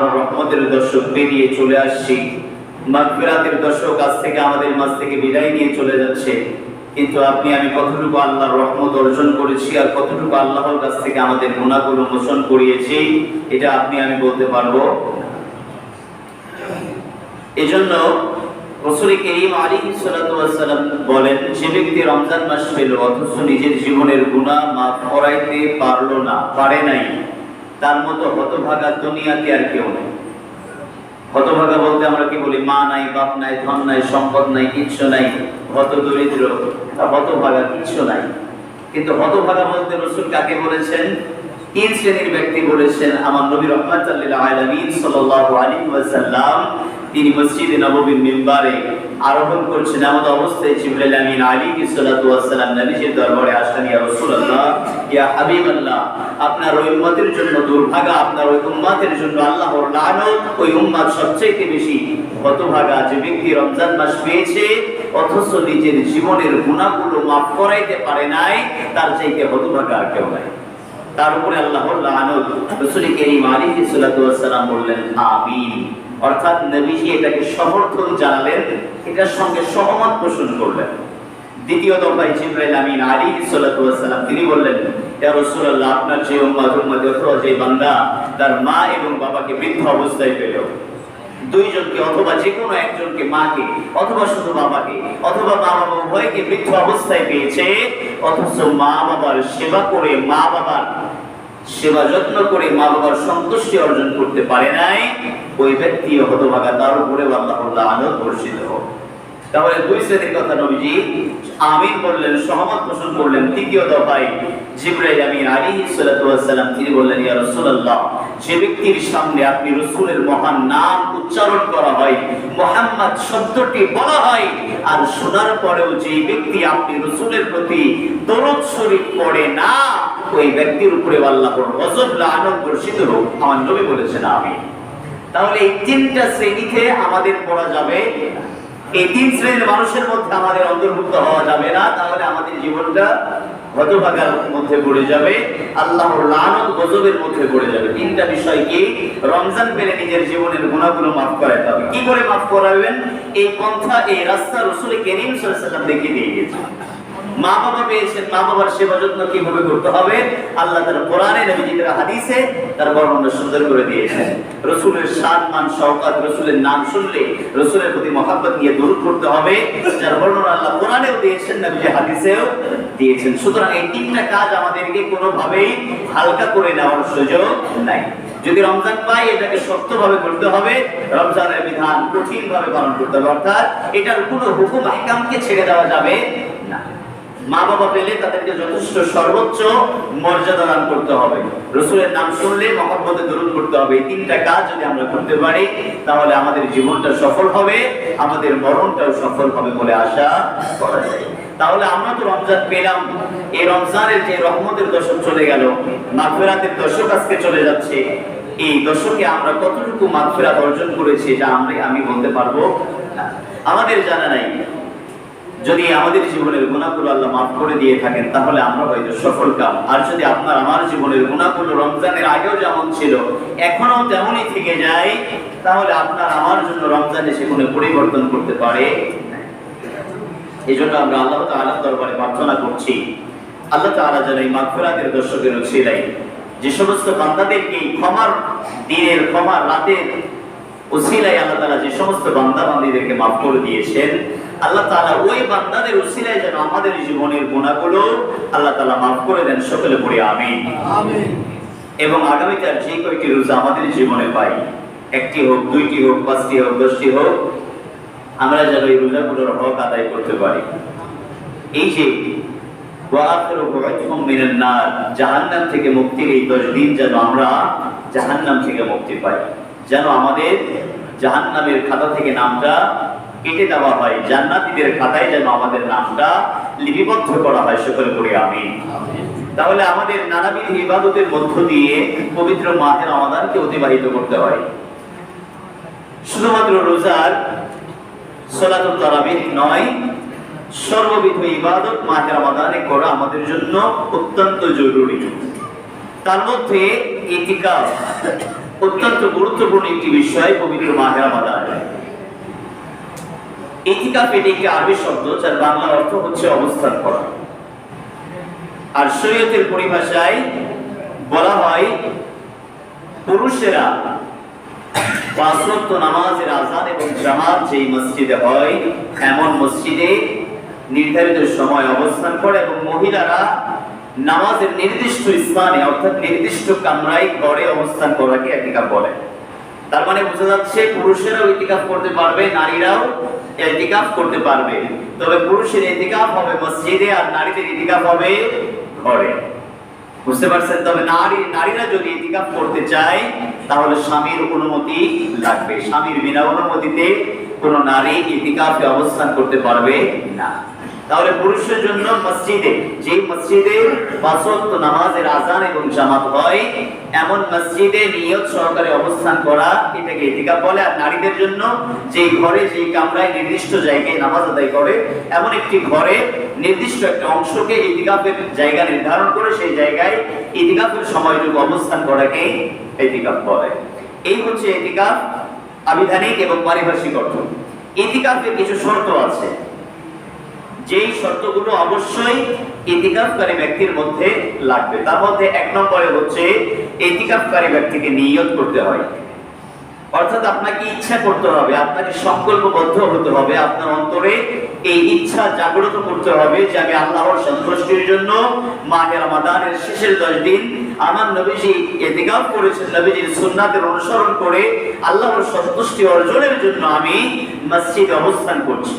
রহমতের দর্শক পেরিয়ে চলে আসছি। মাগফিরাতের দর্শক আজ থেকে আমাদের মাঝ থেকে বিদায় নিয়ে চলে যাচ্ছে। কিন্তু আপনি, আমি কতটুকু আল্লাহর রহমত অর্জন করেছি আর কতটুকু আল্লাহর কাছ থেকে আমাদের গুণাগুলো মোচন করিয়েছি, এটা আপনি, আমি বলতে পারব। এজন্য করিম আলী সালাম বলেন, যে ব্যক্তি রমজান মাস পেল অথচ নিজের জীবনের গুণা মাফ করাইতে পারল না, পারে নাই তার মতো হতভাগা দুনিয়াতে আর কেউ নেই। হতভাগা বলতে আমরা কি বলি? মা নাই, বাপ নাই, ধন নাই, সম্পদ নাই, কিচ্ছু নাই, হত দরিদ্র হতভাগা কিচ্ছু নাই। কিন্তু হতভাগা বলতে রসুল কাকে বলেছেন? তিন শ্রেণির ব্যক্তি বলেছেন, আমার তিনি মসজিদে আরোহণ করছেন। অবস্থায় জিবরাইল আমিন সাল্লাতু ওয়াসাল্লাম দরবারে আসলেন, ইয়া রাসূলুল্লাহ, ইয়া হাবিবাল্লাহ আপনার ওই উম্মতের জন্য দুর্ভাগা, আপনার ওই উম্মতের জন্য আল্লাহর লানত ওই উম্মত সবচেয়ে বেশি হতভাগা যে ব্যক্তি রমজান মাস পেয়েছে, অথচ নিজের জীবনের গুনাহগুলো মাফ করাইতে পারে নাই, তার চাইতে হতভাগা আর কেউ নাই। তার উপরে আল্লাহর লানত রাসূল করিম আলাইহি সাল্লাতু ওয়াসাল্লাম বললেন, আমিন। অর্থাৎ নবীজি এটাকে সমর্থন জানালেন, এটার সঙ্গে সহমত পোষণ করলেন। দ্বিতীয় দফায় জিব্রাইল আমিন আলী ওয়াসাল্লাম তিনি বললেন রাসূলুল্লাহ, আপনার যে উম্মত অথবা যে বান্দা তার মা এবং বাবাকে বৃদ্ধ অবস্থায় পেল। দুইজনকে অথবা যে কোনো একজনকে মাকে, অথবা শুধু বাবাকে, অথবা মা বাবা উভয়কে বৃদ্ধ অবস্থায় পেয়েছে, অথচ মা বাবার সেবা করে মা বাবার সেবা যত্ন করে মা বাবার সন্তুষ্টি অর্জন করতে পারে নাই, ওই ব্যক্তি হতভাগা, তার উপরে আল্লাহ আনত বর্ষিত। হোক তাহলে দুই শ্রেণির কথা নবীজি আমিন বললেন, সহমত পোষণ করলেন। তৃতীয় দফায় জিব্রাইল আমিন ওয়াস সালাম তিনি বললেন, ইয়া রাসূলুল্লাহ, যে ব্যক্তির সামনে আপনি রাসূলের মহান নাম উচ্চারণ করা হয়, মুহাম্মদ শব্দটি বলা হয়, আর শোনার পরেও যে ব্যক্তি আপনি রাসূলের প্রতি দরুদ শরীফ পড়ে না, ওই ব্যক্তির উপরে আল্লাহর গজব লানত বর্ষিত হোক। আমার নবী বলেছেন, আমিন। তাহলে এই তিনটা শ্রেণীতে আমাদের পড়া যাবে এই তিন শ্রেণির মানুষের মধ্যে আমাদের অন্তর্ভুক্ত হওয়া যাবে না, তাহলে আমাদের জীবনটা হতভাগার মধ্যে পড়ে যাবে, আল্লাহর লানত গজবের মধ্যে পড়ে যাবে। তিনটা বিষয় কি? রমজান পেলে নিজের জীবনের গুণাগুলো মাফ করাতে হবে। কি করে মাফ করাবেন? এই পন্থা, এই রাস্তা রসুল করিম সাল্লাম দেখিয়ে দিয়ে গেছে মা বাবা পেয়েছেন, মা বাবার সেবা যত্ন কীভাবে করতে হবে? আল্লাহ তার কোরআনে, নবীজিদের হাদিসে তার বর্ণনা সুন্দর করে দিয়েছেন। রসুলের সাত মান শওকাত রসুলের নাম শুনলে রসুলের প্রতি মহাব্বত নিয়ে দূর করতে হবে। যার বর্ণনা আল্লাহ কোরআনেও দিয়েছেন নবীজি হাদিসেও দিয়েছেন। সুতরাং এই তিনটা কাজ আমাদেরকে কোনোভাবেই হালকা করে নেওয়ার সুযোগ নাই। যদি রমজান পাই, এটাকে শক্তভাবে করতে হবে। রমজানের বিধান কঠিন ভাবে পালন করতে হবে। অর্থাৎ এটার কোনো হুকুম আহকামকে ছেড়ে দেওয়া যাবে না। মা বাবা পেলে তাদেরকে যথেষ্ট সর্বোচ্চ মর্যাদা দান করতে হবে। রসুলের নাম শুনলে মহব্বতে দরুদ করতে হবে। এই তিনটা কাজ যদি আমরা করতে পারি, তাহলে আমাদের জীবনটা সফল হবে, আমাদের মরণটাও সফল হবে বলে আশা করা যায়। তাহলে আমরা তো রমজান পেলাম। এই রমজানের যে রহমতের দশক চলে গেল, মাগফিরাতের দশক আজকে চলে যাচ্ছে। এই দশকে আমরা কতটুকু মাগফিরাত অর্জন করেছি, এটা আমরা আমি বলতে পারব আমাদের জানা নাই। যদি আমাদের জীবনের গুণাগুলো আল্লাহ মাফ করে দিয়ে থাকেন, তাহলে আমরা হয়তো সফল কাম। আর যদি আপনার আমার জীবনের গুণাগুলো রমজানের আগেও যেমন ছিল এখনও তেমনই থেকে যায়, তাহলে আপনার আমার জন্য রমজান এসে কোনো পরিবর্তন করতে পারে? এই জন্য আমরা আল্লাহ তাআলার দরবারে প্রার্থনা করছি। আল্লাহ তাআলা যেন এই মাগফিরাতের দর্শকের উসিলাই যে সমস্ত বান্দাদেরকে ক্ষমার দিনের, ক্ষমার রাতের উসিলাই আল্লাহ তাআলা যে সমস্ত বান্দা বান্দীদেরকে মাফ করে দিয়েছেন আল্লাহ তাআলা ওই বান্দাদের উসিলায় যেন আমাদের জীবনের গুণাগুলো আল্লাহ তাআলা মাফ করে দেন সকলে পড়ি আমিন। আমিন। এবং আগামীতে আর যে কয়টি রোজা আমাদের জীবনে পাই একটি হোক দুইটি হোক পাঁচটি হোক দশটি হোক আমরা যেন এই রোজাগুলোর হক আদায় করতে পারি। এই যে জাহান্নাম থেকে মুক্তির এই 10 দিন যেন আমরা জাহান্নাম থেকে মুক্তি পাই। যেন আমাদের জাহান্নামের খাতা থেকে নামটা কেটে দেওয়া হয়। জান্নাতীদের খাতায় যেন আমাদের নামটা লিপিবদ্ধ করা হয় সকলে করে আমিন। তাহলে আমাদের নানাবিধ ইবাদতের মধ্য দিয়ে পবিত্র মাহে রমাদানকে অতিবাহিত করতে হয়। শুধুমাত্র রোজার সলাতুল তারাবিহ নয় সর্ববিধ ইবাদত মাহে রমাদানে করা আমাদের জন্য অত্যন্ত জরুরি। তার মধ্যে ইতিকাফ অত্যন্ত গুরুত্বপূর্ণ একটি বিষয় পবিত্র মাহে রমাদান। ইতিকাফ এটি একটি আরবি শব্দ, যার বাংলা অর্থ হচ্ছে অবস্থান করা। আর শরীয়তের পরিভাষায় বলা হয়, পুরুষেরা পাঁচ ওয়াক্ত নামাজের আজান এবং জামাত যেই মসজিদে হয়, এমন মসজিদে নির্ধারিত সময় অবস্থান করে এবং মহিলারা নামাজের নির্দিষ্ট স্থানে, অর্থাৎ নির্দিষ্ট কামরায় ঘরে অবস্থান করাকে এতিকাফ বলে। তার মানে বোঝা যাচ্ছে পুরুষেরাও ইতিকাফ করতে পারবে, নারীরাও ইতিকাফ করতে পারবে। তবে পুরুষের ইতিকাফ হবে মসজিদে আর নারীদের ইতিকাফ হবে ঘরে। বুঝতে পারছেন? তবে নারী নারীরা যদি ইতিকাফ করতে চায়, তাহলে স্বামীর অনুমতি লাগবে। স্বামীর বিনা অনুমতিতে কোনো নারী ইতিকাফে অবস্থান করতে পারবে না। তাহলে পুরুষের জন্য মসজিদে যে মসজিদে পাঁচ নামাজের আজান এবং জামাত হয়, এমন মসজিদে নিয়ত সহকারে অবস্থান করা, এটাকে ইতিকাফ বলে। আর নারীদের জন্য যে ঘরে যে কামরায় নির্দিষ্ট জায়গায় নামাজ আদায় করে, এমন একটি ঘরে নির্দিষ্ট একটা অংশকে ইতিকাফের জায়গা নির্ধারণ করে সেই জায়গায় ইতিকাফের সময়টুকু অবস্থান করাকে ইতিকাফ বলে। এই হচ্ছে ইতিকাফ আবিধানিক এবং পারিভাষিক অর্থ। ইতিকাফের কিছু শর্ত আছে। যেই শর্তগুলো অবশ্যই ইতিকাফকারী ব্যক্তির মধ্যে লাগবে। তার মধ্যে এক নম্বরে হচ্ছে ইতিকাফকারী ব্যক্তিকে নিয়ত করতে হয়। অর্থাৎ আপনাকে ইচ্ছা করতে হবে, আপনাকে সংকল্পবদ্ধ হতে হবে, আপনার অন্তরে এই ইচ্ছা জাগ্রত করতে হবে যে আমি আল্লাহর সন্তুষ্টির জন্য মাহে মাদানের শেষের দশ দিন আমার নবীজি ইতিকাফ করেছেন, নবীজির সুন্নাতের অনুসরণ করে আল্লাহর সন্তুষ্টি অর্জনের জন্য আমি মসজিদে অবস্থান করছি।